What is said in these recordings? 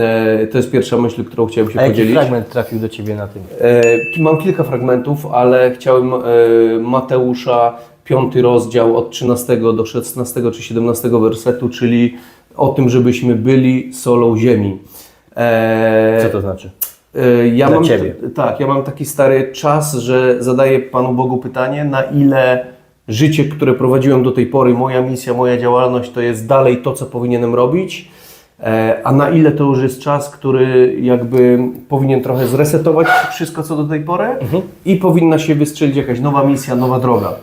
E, to jest pierwsza myśl, którą chciałem się A jaki podzielić. fragment trafił do Ciebie na tym? E, mam kilka fragmentów, ale chciałem e, Mateusza, piąty rozdział od 13 do 16 czy 17 wersetu, czyli o tym, żebyśmy byli solą ziemi. Co to znaczy? Ja Dla mam, Ciebie. tak, ja mam taki stary czas, że zadaję Panu Bogu pytanie, na ile życie, które prowadziłem do tej pory, moja misja, moja działalność, to jest dalej to, co powinienem robić, a na ile to już jest czas, który jakby powinien trochę zresetować wszystko, co do tej pory i powinna się wystrzelić jakaś nowa misja, nowa droga.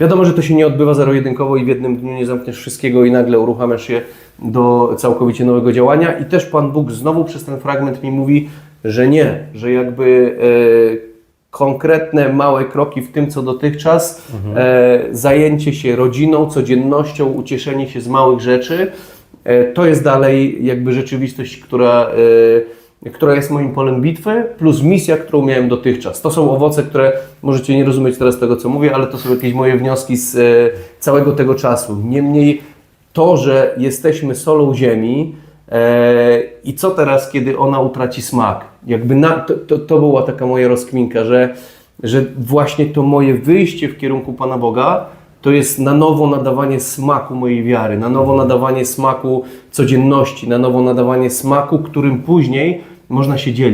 Wiadomo, że to się nie odbywa zero-jedynkowo i w jednym dniu nie zamkniesz wszystkiego i nagle uruchamiasz się do całkowicie nowego działania. I też Pan Bóg znowu przez ten fragment mi mówi, że nie, że jakby e, konkretne małe kroki w tym, co dotychczas, e, zajęcie się rodziną, codziennością, ucieszenie się z małych rzeczy, e, to jest dalej jakby rzeczywistość, która, e, która jest moim polem bitwy, plus misja, którą miałem dotychczas. To są owoce, które możecie nie rozumieć teraz tego, co mówię, ale to są jakieś moje wnioski z e, całego tego czasu. Niemniej to, że jesteśmy solą ziemi e, i co teraz, kiedy ona utraci smak? Jakby na, to, to, to była taka moja rozkminka, że, że właśnie to moje wyjście w kierunku Pana Boga to jest na nowo nadawanie smaku mojej wiary, na nowo nadawanie smaku codzienności, na nowo nadawanie smaku, którym później można się dzielić.